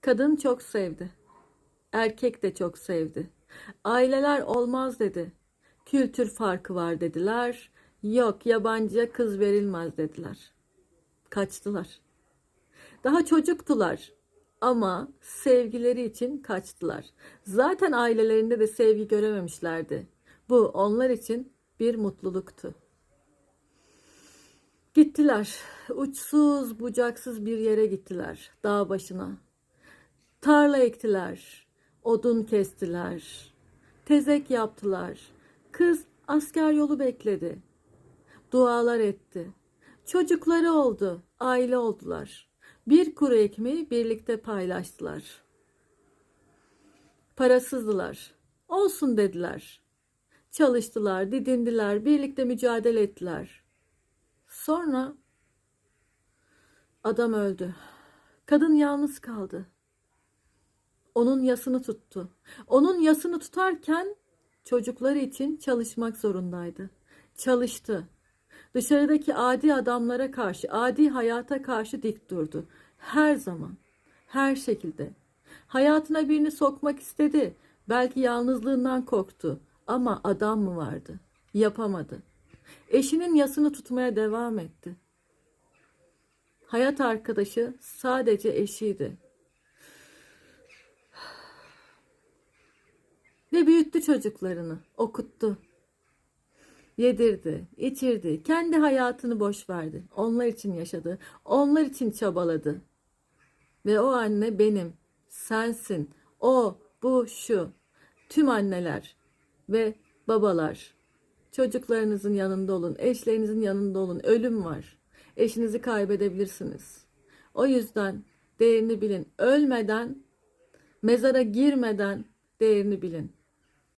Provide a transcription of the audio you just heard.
Kadın çok sevdi. Erkek de çok sevdi. Aileler olmaz dedi. Kültür farkı var dediler. Yok yabancıya kız verilmez dediler. Kaçtılar. Daha çocuktular ama sevgileri için kaçtılar. Zaten ailelerinde de sevgi görememişlerdi. Bu onlar için bir mutluluktu. Gittiler. Uçsuz bucaksız bir yere gittiler. Dağ başına. Tarla ektiler. Odun kestiler. Tezek yaptılar. Kız asker yolu bekledi. Dualar etti. Çocukları oldu. Aile oldular. Bir kuru ekmeği birlikte paylaştılar. Parasızdılar. Olsun dediler. Çalıştılar, didindiler, birlikte mücadele ettiler. Sonra adam öldü. Kadın yalnız kaldı. Onun yasını tuttu. Onun yasını tutarken çocukları için çalışmak zorundaydı. Çalıştı. Dışarıdaki adi adamlara karşı, adi hayata karşı dik durdu. Her zaman, her şekilde. Hayatına birini sokmak istedi. Belki yalnızlığından korktu. Ama adam mı vardı? Yapamadı. Eşinin yasını tutmaya devam etti. Hayat arkadaşı sadece eşiydi. Ve büyüttü çocuklarını, okuttu. Yedirdi, içirdi, kendi hayatını boş verdi. Onlar için yaşadı, onlar için çabaladı. Ve o anne benim, sensin, o, bu, şu. Tüm anneler ve babalar çocuklarınızın yanında olun, eşlerinizin yanında olun. Ölüm var. Eşinizi kaybedebilirsiniz. O yüzden değerini bilin. Ölmeden, mezara girmeden değerini bilin.